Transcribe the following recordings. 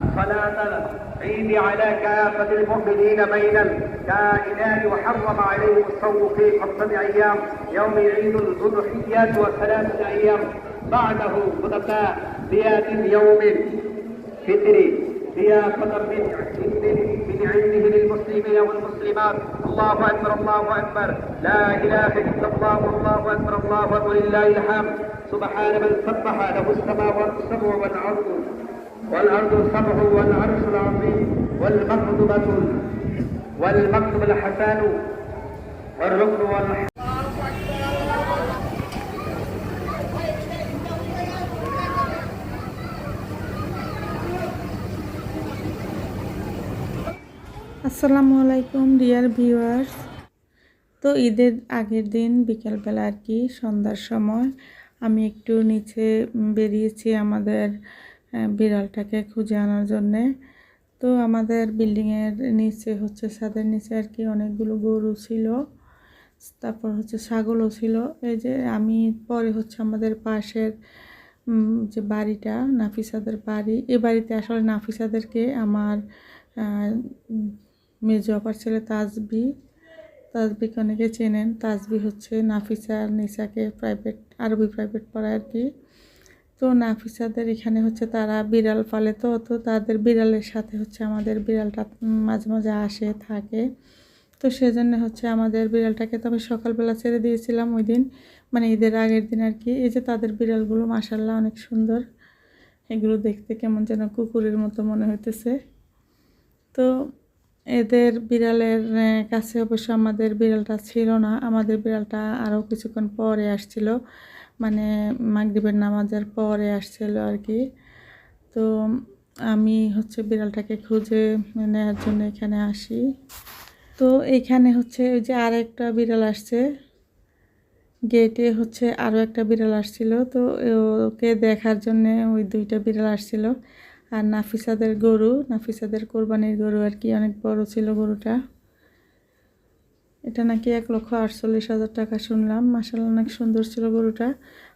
صلاة العيد على كافة المؤمنين بين الكائنات وحرم عليهم الصوم في خمسة أيام يوم عيد الأضحية وثلاثة أيام. بعده خلفاء زيادة يوم فطر. ضيافة من من عنده للمسلمين والمسلمات. الله أكبر الله أكبر. لا إله إلا الله والله أكبر الله أكبر. لله الحمد. سبحان من سبح له السماوات السبع والأرض. والأرض السبع والعرش العظيم والمكتبة والمكتب الحسن والركن والحسن আসসালামু আলাইকুম dear viewers তো ঈদের আগের দিন বিকালবেলা আর কি সন্ধ্যার সময় আমি একটু নিচে বেরিয়েছি আমাদের আহ, বিড়ালটাকে খুঁজে আনার জন্যে। তো আমাদের বিল্ডিংয়ের নিচে হচ্ছে, ছাদের নিচে আর কি অনেকগুলো গরু ছিল। তারপর হচ্ছে ছাগলও ছিল। এই যে আমি পরে হচ্ছে আমাদের পাশের যে বাড়িটা, নাফিসাদের বাড়ি, এ বাড়িতে আসলে নাফিসাদেরকে আমার মেজো আপার ছেলে তাজবি, তাজবিকে অনেকে চেনেন। তাজবি হচ্ছে নাফিসা নিসাকে প্রাইভেট আরবি প্রাইভেট পড়ায় আর কি। তো নাফিসাদের এখানে হচ্ছে তারা বিড়াল পালে তো তো তাদের বিড়ালের সাথে হচ্ছে আমাদের বিড়ালটা মাঝে মাঝে আসে, থাকে। তো সেজন্য হচ্ছে আমাদের বিড়ালটাকে তো আমি সকালবেলা ছেড়ে দিয়েছিলাম ওই দিন মানে ঈদের আগের দিন আর কি। এই যে তাদের বিড়ালগুলো মাসাল্লাহ অনেক সুন্দর। এগুলো দেখতে কেমন যেন কুকুরের মতো মনে হইতেছে। তো এদের বিড়ালের কাছে অবশ্য আমাদের বিড়ালটা ছিল না। আমাদের বিড়ালটা আরও কিছুক্ষণ পরে আসছিল। মানে মাগরিবের নামাজের পরে আসছিল আর কি তো আমি হচ্ছে বিড়ালটাকে খুঁজে নেওয়ার জন্য এখানে আসি। তো এইখানে হচ্ছে ওই যে আর একটা বিড়াল আসছে। গেটে হচ্ছে আরও একটা বিড়াল আসছিল। তো ওকে দেখার জন্যে ওই দুইটা বিড়াল আসছিল। আর নাফিসাদের গরু, নাফিসাদের কোরবানির গরু আর কি, অনেক বড় ছিল গরুটা। এটা নাকি এক লক্ষ আটচল্লিশ হাজার টাকা শুনলাম। মাসাল অনেক সুন্দর ছিল গরুটা।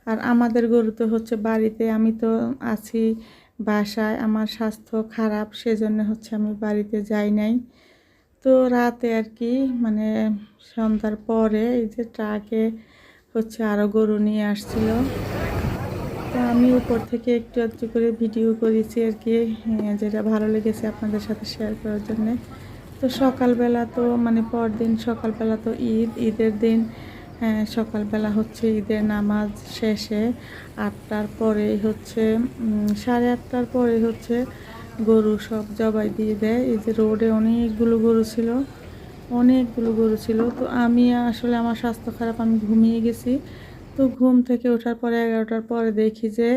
আর আমাদের গরু তো হচ্ছে বাড়িতে, আমি তো আছি বাসায়, আমার স্বাস্থ্য খারাপ, সেজন্য হচ্ছে আমি বাড়িতে যাই নাই। তো রাতে আর কি মানে সন্ধ্যার পরে এই যে ট্রাকে হচ্ছে আরও গরু নিয়ে আসছিল। তো আমি উপর থেকে একটু একটু করে ভিডিও করেছি আর কি হ্যাঁ, যেটা ভালো লেগেছে আপনাদের সাথে শেয়ার করার জন্যে। তো সকালবেলা তো মানে পরদিন সকালবেলা তো ঈদ ঈদের দিন হ্যাঁ, সকালবেলা হচ্ছে ঈদের নামাজ শেষে আটটার পরেই হচ্ছে সাড়ে আটটার পরে হচ্ছে গরু সব জবাই দিয়ে দেয়। এই যে রোডে অনেকগুলো গরু ছিল অনেকগুলো গরু ছিল। তো আমি আসলে আমার স্বাস্থ্য খারাপ আমি ঘুমিয়ে গেছি। তো ঘুম থেকে ওঠার পরে এগারোটার পরে দেখি যে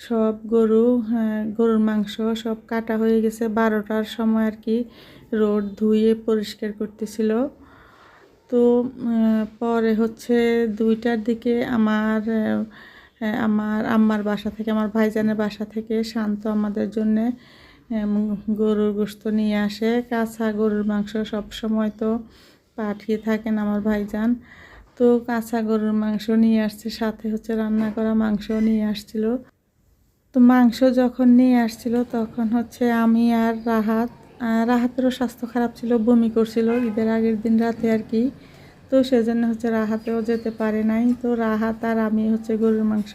সব গরু হ্যাঁ, গরুর মাংস সব কাটা হয়ে গেছে। বারোটার সময় আর কি রোড ধুয়ে পরিষ্কার করতেছিল। তো পরে হচ্ছে দুইটার দিকে আমার আমার আম্মার বাসা থেকে আমার ভাইজানের বাসা থেকে শান্ত আমাদের জন্যে গরুর গোস্ত নিয়ে আসে। কাঁচা গরুর মাংস সব সময় তো পাঠিয়ে থাকেন আমার ভাইজান। তো কাঁচা গরুর মাংস নিয়ে আসছে, সাথে হচ্ছে রান্না করা মাংস নিয়ে আসছিল। তো মাংস যখন নিয়ে আসছিল, তখন হচ্ছে আমি আর রাহাত রাহাতেরও স্বাস্থ্য খারাপ ছিল, বমি করছিল ঈদের আগের দিন রাতে আর কি। তো সেজন্য হচ্ছে রাহাতেও যেতে পারে নাই। তো রাহাত আর আমি হচ্ছে গরুর মাংস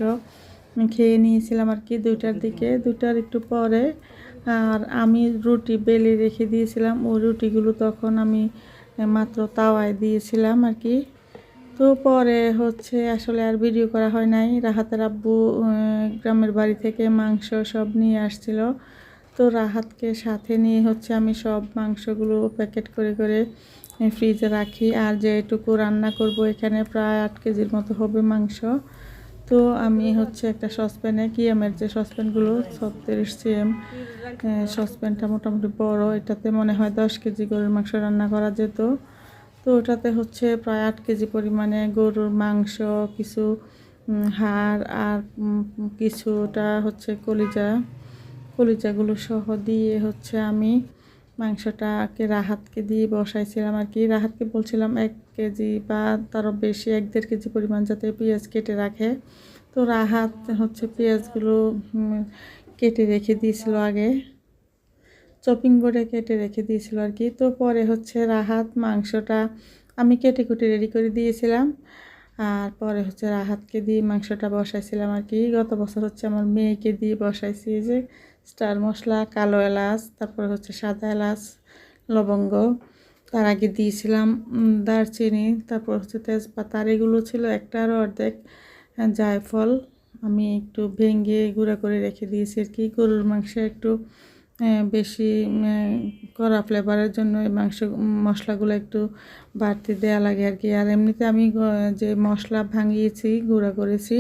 খেয়ে নিয়েছিলাম আর কি দুইটার দিকে। দুটার একটু পরে আর আমি রুটি বেলে রেখে দিয়েছিলাম। ওই রুটিগুলো তখন আমি মাত্র তাওয়ায় দিয়েছিলাম আর কি। তো পরে হচ্ছে আসলে আর ভিডিও করা হয় নাই। রাহাতের আব্বু গ্রামের বাড়ি থেকে মাংস সব নিয়ে আসছিল। তো রাহাতকে সাথে নিয়ে হচ্ছে আমি সব মাংসগুলো প্যাকেট করে করে ফ্রিজে রাখি। আর যেটুকু রান্না করব এখানে প্রায় আট কেজির মতো হবে মাংস। তো আমি হচ্ছে একটা সসপ্যানে কিয়ামের যে সসপ্যানগুলো ছত্রিশ সিএম সসপ্যানটা মোটামুটি বড়। এটাতে মনে হয় দশ কেজি গরুর মাংস রান্না করা যেত। তো ওটাতে হচ্ছে প্রায় আট কেজি পরিমাণে গরুর মাংস, কিছু হাড় আর কিছুটা হচ্ছে কলিজা। কলিজাগুলো সহ দিয়ে হচ্ছে আমি মাংসটাকে রাহাতকে দিয়ে বসাইছিলাম আর কি। রাহাতকে বলছিলাম এক কেজি বা তারও বেশি, এক দেড় কেজি পরিমাণ যাতে পেঁয়াজ কেটে রাখে। তো রাহাত হচ্ছে পেঁয়াজগুলো কেটে রেখে দিয়েছিল আগে। চপিং বোর্ডে কেটে রেখে দিয়েছিল আর কি। তো পরে হচ্ছে রাহাত মাংসটা আমি কেটে কুটে রেডি করে দিয়েছিলাম। আর পরে হচ্ছে রাহাতকে দিয়ে মাংসটা বসাইছিলাম আর কি। গত বছর হচ্ছে আমার মেয়েকে দিয়ে বসাইছি যে স্টার মশলা, কালো এলাচ, তারপরে হচ্ছে সাদা এলাচ, লবঙ্গ। তার আগে দিয়েছিলাম দারচিনি, তারপর হচ্ছে তেজপাতার এগুলো ছিল একটা আর অর্ধেক জায়ফল। আমি একটু ভেঙে গুঁড়া করে রেখে দিয়েছি আর কি। গরুর মাংস একটু বেশি কড়া ফ্লেভারের জন্য এই মাংস, মশলাগুলো একটু বাড়তি দেওয়া লাগে আর কি। আর এমনিতে আমি যে মশলা ভাঙিয়েছি, গুঁড়া করেছি,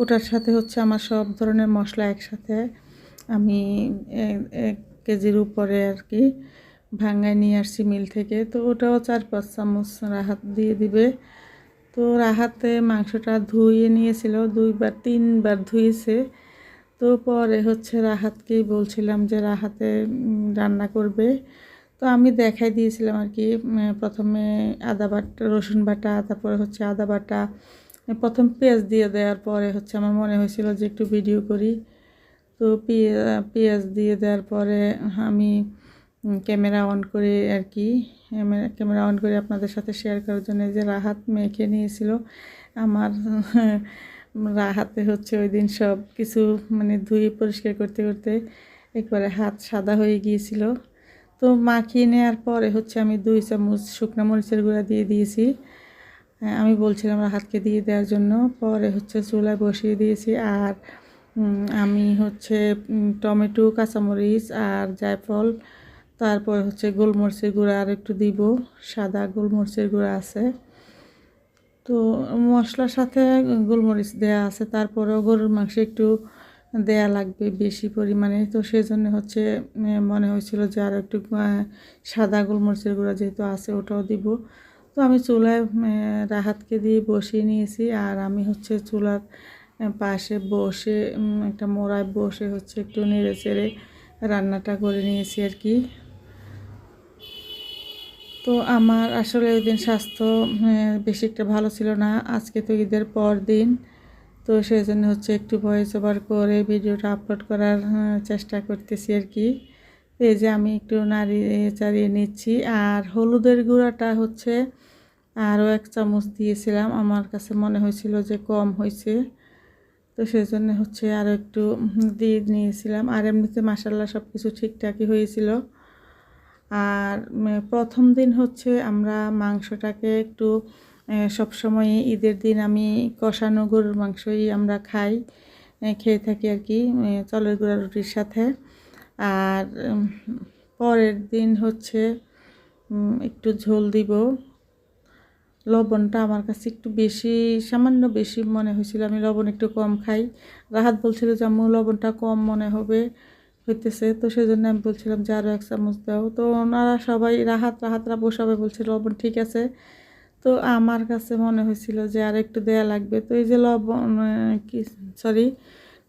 ওটার সাথে হচ্ছে আমার সব ধরনের মশলা একসাথে আমি এক কেজির উপরে আর কি ভাঙায় নিয়ে আসছি মিল থেকে। তো ওটাও চার পাঁচ চামচ রাহাত দিয়ে দিবে। তো রাহাতে মাংসটা ধুয়ে নিয়েছিল, দুইবার, তিনবার ধুয়েছে। তো পরে হচ্ছে রাহাতকেই বলছিলাম যে রাহাতে রান্না করবে। তো আমি দেখাই দিয়েছিলাম আর কি প্রথমে আদা বাটা, রসুন বাটা, তারপরে হচ্ছে আদা বাটা। প্রথম পেঁয়াজ দিয়ে দেওয়ার পরে হচ্ছে আমার মনে হয়েছিল যে একটু ভিডিও করি। তো পেঁয়া- পেঁয়াজ দিয়ে দেওয়ার পরে আমি ক্যামেরা অন করে আর কি ক্যামেরা- অন করে আপনাদের সাথে শেয়ার করার জন্য যে রাহাত মেখে নিয়েছিল, আমার রাহাতে হচ্ছে ওই দিন সব কিছু মানে ধুয়ে পরিষ্কার করতে করতে একবারে হাত সাদা হয়ে গিয়েছিল। তো মাখিয়ে নেওয়ার পরে হচ্ছে আমি দুই চামচ শুকনো মরিচের গুঁড়া দিয়ে দিয়েছি। আমি বলছিলাম রাহাতকে দিয়ে দেওয়ার জন্য। পরে হচ্ছে চুলায় বসিয়ে দিয়েছি আর আমি হচ্ছে টমেটো, কাঁচামরিচ আর জায়ফল, তারপর হচ্ছে গোলমরিচের গুঁড়া আর একটু দিব। সাদা গোলমরিচের গুঁড়া আছে। তো মশলার সাথে গোলমরিচ দেয়া আছে, তারপরেও গরুর মাংস একটু দেয়া লাগবে বেশি পরিমাণে। তো সেই জন্য হচ্ছে মনে হয়েছিল যে আর একটু সাদা গোলমরিচের গুঁড়া যেহেতু আছে ওটাও দিব। তো আমি চুলায় রাহাতকে দিয়ে বসিয়ে নিয়েছি আর আমি হচ্ছে চুলার পাশে বসে একটা মোড়ায় বসে হচ্ছে একটু নেড়ে চেড়ে রান্নাটা করে নিয়েছি আর কি। তো আমার আসলে ওই দিন স্বাস্থ্য আহ, বেশি একটা ভালো ছিল না। আজকে তো ঈদের পর দিন। তো সেই জন্য হচ্ছে একটু ভয়েস ওভার করে ভিডিওটা আপলোড করার চেষ্টা করতেছি আর কি। এই যে আমি একটু নাড়িয়ে চাড়িয়ে নিচ্ছি। আর হলুদের গুঁড়াটা হচ্ছে আরও এক চামচ দিয়েছিলাম। আমার কাছে মনে হয়েছিল যে কম হয়েছে। তো সেই জন্য হচ্ছে আরও একটু দিয়ে নিয়েছিলাম। আর এমনিতে মাসাল্লাহ সব কিছু ঠিকঠাকই হয়েছিল। আর প্রথম দিন হচ্ছে আমরা মাংসটাকে একটু সব সময় ঈদের দিন আমি কষানো গরুর মাংসই আমরা খাই খেয়ে থাকি আর কি চালের গুঁড়া রুটির সাথে। আর পরের দিন হচ্ছে একটু ঝোল দিব। লবণটা আমার কাছে একটু বেশি, সামান্য বেশি মনে হয়েছিল, আমি লবণ একটু কম খাই। রাহাত বলছিল যে, আম্মু, লবণটা কম মনে হবে। হইতেছে। তো সেই জন্য আমি বলছিলাম যে আরও এক চামচ দাও। তো ওনারা সবাই রাহাত রাহাতরা সবাই বলছিল লবণ ঠিক আছে। তো আমার কাছে মনে হয়েছিল যে আর একটু দেয়া লাগবে। তো এই যে লবণ কি সরি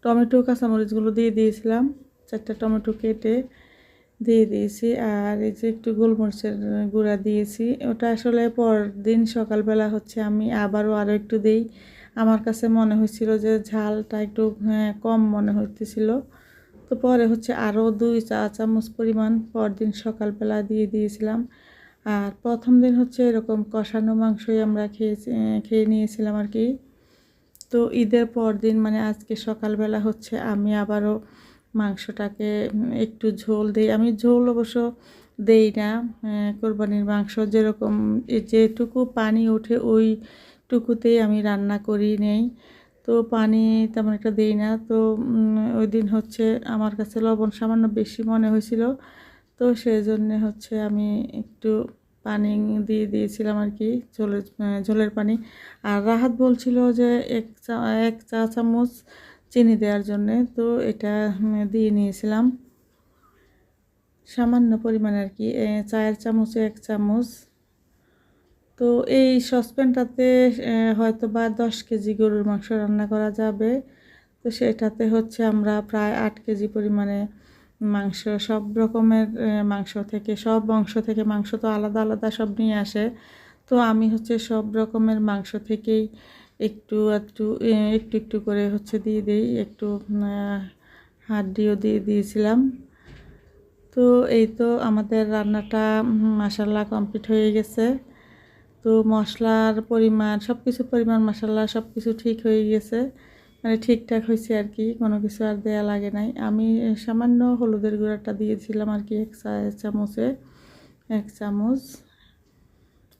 টমেটো কাঁচামরিচগুলো দিয়ে দিয়েছিলাম। চারটা টমেটো কেটে দিয়ে দিয়েছি। আর এই যে একটু গোলমরিচের গুঁড়া দিয়েছি। ওটা আসলে পর দিন সকালবেলা হচ্ছে আমি আবারও আরও একটু দিই। আমার কাছে মনে হয়েছিল যে ঝালটা একটু হ্যাঁ, কম মনে হইতেছিল। তো পরে হচ্ছে আরও দুই চা চামচ পরিমাণ পরদিন সকালবেলা দিয়ে দিয়েছিলাম। আর প্রথম দিন হচ্ছে এরকম কষানো মাংসই আমরা খেয়েছি খেয়ে নিয়েছিলাম আর কি। তো ঈদের পর দিন মানে আজকে সকালবেলা হচ্ছে আমি আবারও মাংসটাকে একটু ঝোল দিই। আমি ঝোল অবশ্য দেই না কোরবানির মাংস যেরকম যেটুকু পানি ওঠে ওইটুকুতেই আমি রান্না করি নেই। তো পানি তেমন একটা দেই না। তো ওই দিন হচ্ছে আমার কাছে লবণ সামান্য বেশি মনে হয়েছিল। তো সেই জন্যে হচ্ছে আমি একটু পানি দিয়ে দিয়েছিলাম আর কি, ঝোলের ঝোলের পানি। আর রাহাত বলছিল যে এক চা এক চা চামচ চিনি দেওয়ার জন্যে, তো এটা দিয়ে নিয়েছিলাম। সামান্য পরিমাণে আর কি চায়ের চামচে এক চামচ তো এই সসপ্যানটাতে হয়তো বা দশ কেজি গরুর মাংস রান্না করা যাবে। তো সেটাতে হচ্ছে আমরা প্রায় আট কেজি পরিমাণে মাংস, সব রকমের মাংস থেকে, সব অংশ থেকে, মাংস তো আলাদা আলাদা সব নিয়ে আসে। তো আমি হচ্ছে সব রকমের মাংস থেকেই একটু একটু একটু একটু করে হচ্ছে দিয়ে দিই, একটু হাড্ডিও দিয়ে দিয়েছিলাম। তো এই তো আমাদের রান্নাটা মাসাল্লাহ কমপ্লিট হয়ে গেছে। তো মশলার পরিমাণ সব কিছু পরিমাণ মশলা সব কিছু ঠিক হয়ে গেছে। মানে ঠিকঠাক হয়েছে আর কি, কোনো কিছু আর দেয়া লাগে নাই। আমি সামান্য হলুদের গুঁড়াটা দিয়েছিলাম আর কি, এক চামচে, এক চামচ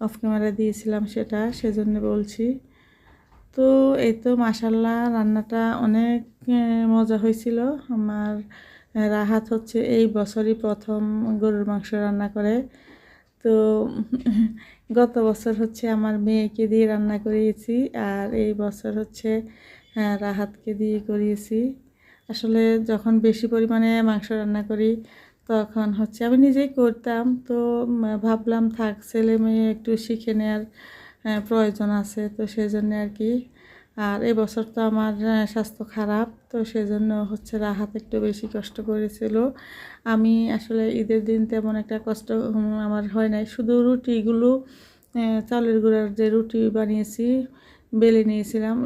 অফ ক্যামেরা দিয়েছিলাম সেটা, সেজন্য বলছি। তো এই তো মাসাল্লাহ রান্নাটা অনেক মজা হয়েছিল। আমার রাহাত হচ্ছে এই বছরই প্রথম গরুর মাংস রান্না করে। তো গত বছর হচ্ছে আমার মেয়েকে দিয়ে রান্না করিয়েছি আর এই বছর হচ্ছে রাহাতকে দিয়ে করিয়েছি। আসলে যখন বেশি পরিমাণে মাংস রান্না করি, তখন হচ্ছে আমি নিজেই করতাম। তো ভাবলাম থাক, ছেলে মেয়ে একটু শিখে নেওয়ার প্রয়োজন আছে। তো সেই জন্য আর কি আর এবছর তো আমার স্বাস্থ্য খারাপ, তো সেজন্য হচ্ছে রাহাত একটু বেশি কষ্ট করেছিল। আমি আসলে ঈদের দিন তেমন একটা কষ্ট আমার হয় নাই। শুধু রুটিগুলো চালের গুঁড়ার যে রুটি বানিয়েছি, বেলে নিয়েছিলাম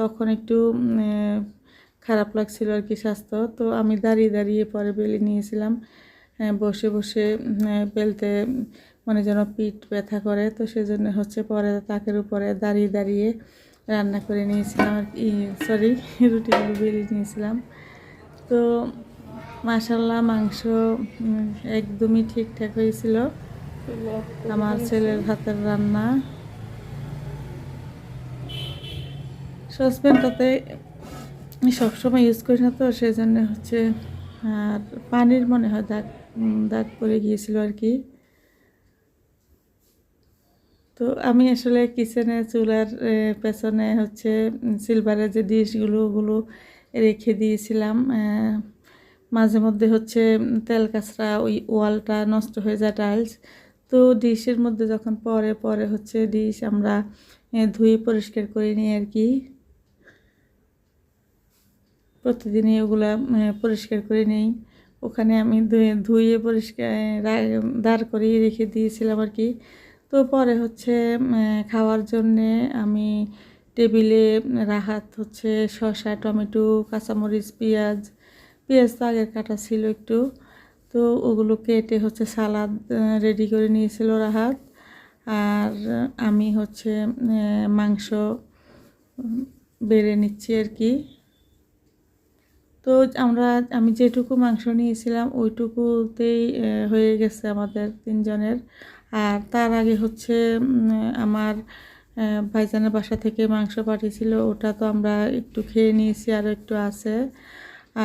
তখন একটু খারাপ লাগছিল আর কি স্বাস্থ্য। তো আমি দাঁড়িয়ে দাঁড়িয়ে পরে বেলে নিয়েছিলাম বসে বসে বেলতে মানে যেন পিঠ ব্যথা করে। তো সেজন্য হচ্ছে পরে তাকের উপরে দাঁড়িয়ে দাঁড়িয়ে রান্না করে নিয়েছিলাম আর কি সরি রুটিগুলো বেলে নিয়েছিলাম। তো মাসাল্লাহ মাংস একদমই ঠিকঠাক হয়েছিল। আমার ছেলের হাতের রান্না। সসপ্যানটাতে সবসময় ইউজ করি না তো সেই জন্য হচ্ছে, আর পানির মনে হয় দাগ দাগ পড়ে গিয়েছিল আর কি। তো আমি আসলে কিচেনে চুলার পেছনে হচ্ছে সিলভারের যে ডিশগুলো ওগুলো রেখে দিয়েছিলাম। মাঝে মধ্যে হচ্ছে তেল কাঁচরা ওই ওয়ালটা নষ্ট হয়ে যায় টাইলস তো ডিশের মধ্যে যখন পরে পরে হচ্ছে ডিশ আমরা ধুয়ে পরিষ্কার করে নিই আর কি। প্রতিদিনই ওগুলা পরিষ্কার করে নিই। ওখানে আমি ধুয়ে ধুয়ে পরিষ্কার দাঁড় করিয়ে রেখে দিয়েছিলাম আর কি। তো পরে হচ্ছে খাওয়ার জন্যে আমি টেবিলে রাহাত হচ্ছে শসা, টমেটো, কাঁচামরিচ, পেঁয়াজ পেঁয়াজ তো আগের কাটা ছিল একটু। তো ওগুলো কেটে হচ্ছে সালাদ রেডি করে নিয়েছিল রাহাত। আর আমি হচ্ছে মাংস বেড়ে নিচ্ছি আর কি। তো আমরা, আমি যেটুকু মাংস নিয়েছিলাম, ওইটুকুতেই হয়ে গেছে আমাদের তিনজনের। আর তার আগে হচ্ছে আমার ভাইজানের বাসা থেকে মাংস পাঠিয়েছিল, ওটা তো আমরা একটু খেয়ে নিয়েছি, আর একটু আছে।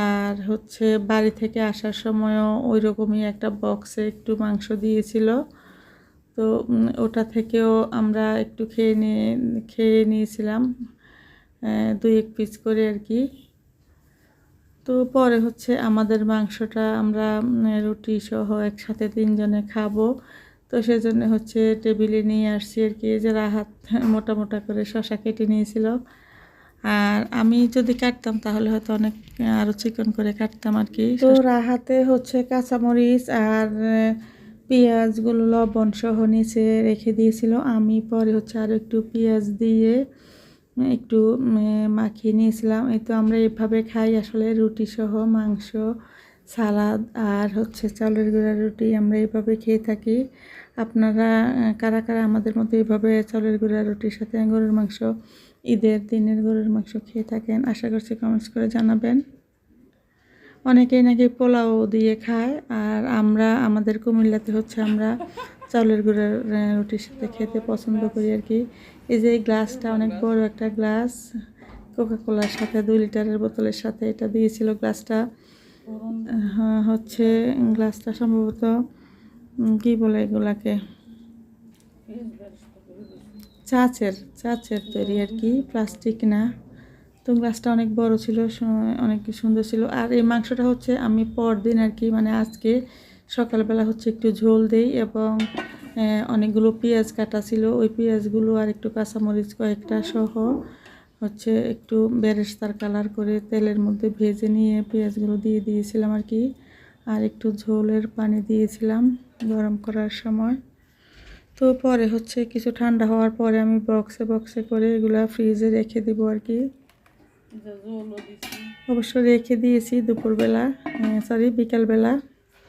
আর হচ্ছে বাড়ি থেকে আসার সময়ও ওই রকমই একটা বক্সে একটু মাংস দিয়েছিল। তো ওটা থেকেও আমরা একটু খেয়ে নিয়ে, খেয়ে নিয়েছিলাম দুই এক পিস করে আর কি। তো পরে হচ্ছে আমাদের মাংসটা আমরা রুটি সহ একসাথে তিনজনে খাব। তো সেই সেজন্য হচ্ছে টেবিলে নিয়ে আসছি আর কি যে রাহাত মোটা মোটা করে শশা কেটে নিয়েছিল। আর আমি যদি কাটতাম তাহলে হয়তো অনেক আরও চিকন করে কাটতাম আর কি। তো রাহাতে হচ্ছে কাঁচামরিচ আর পেঁয়াজগুলো লবণ সহ নিচে রেখে দিয়েছিল। আমি পরে হচ্ছে আরও একটু পেঁয়াজ দিয়ে একটু মাখিয়ে নিয়েছিলাম। এই তো আমরা এভাবে খাই আসলে রুটি সহ, মাংস, সালাদ আর হচ্ছে চালের গুঁড়ার রুটি আমরা এভাবে খেয়ে থাকি। আপনারা কারা কারা আমাদের মতো এইভাবে চালের গুঁড়ার রুটির সাথে গরুর মাংস, ঈদের দিনের গরুর মাংস খেয়ে থাকেন, আশা করছি কমেন্টস করে জানাবেন। অনেকেই নাকি পোলাও দিয়ে খায়, আর আমরা, আমাদের কুমিল্লাতে হচ্ছে আমরা চাউলের গুঁড়ার রুটির সাথে খেতে পছন্দ করি আর কি। এই যে গ্লাসটা, অনেক বড় একটা গ্লাস কোকা কোলার সাথে, দুই লিটারের বোতলের সাথে এটা দিয়েছিল গ্লাসটা। হচ্ছে গ্লাসটা সম্ভবত কি বলে এগুলাকে? চাচের চাচের তৈরি আর কি, প্লাস্টিক না। তো গ্লাসটা অনেক বড় ছিল অনেক সুন্দর ছিল। আর এই মাংসটা হচ্ছে আমি পরদিন আর কি মানে আজকে সকালবেলা হচ্ছে একটু ঝোল দেই এবং অনেকগুলো পেঁয়াজ কাটা ছিল। ওই পেঁয়াজগুলো আর একটু কাঁচামরিচ কয়েকটা সহ হচ্ছে একটু বেরেস্তার কালার করে তেলের মধ্যে ভেজে নিয়ে পেঁয়াজগুলো দিয়ে দিয়েছিলাম আর কি। আর একটু ঝোলের পানি দিয়েছিলাম। গরম করার সময়। তো পরে হচ্ছে কিছু ঠান্ডা হওয়ার পরে আমি বক্সে বক্সে করে এগুলো ফ্রিজে রেখে দেবো আর কি। অবশ্য রেখে দিয়েছি দুপুরবেলা সরি বিকালবেলা।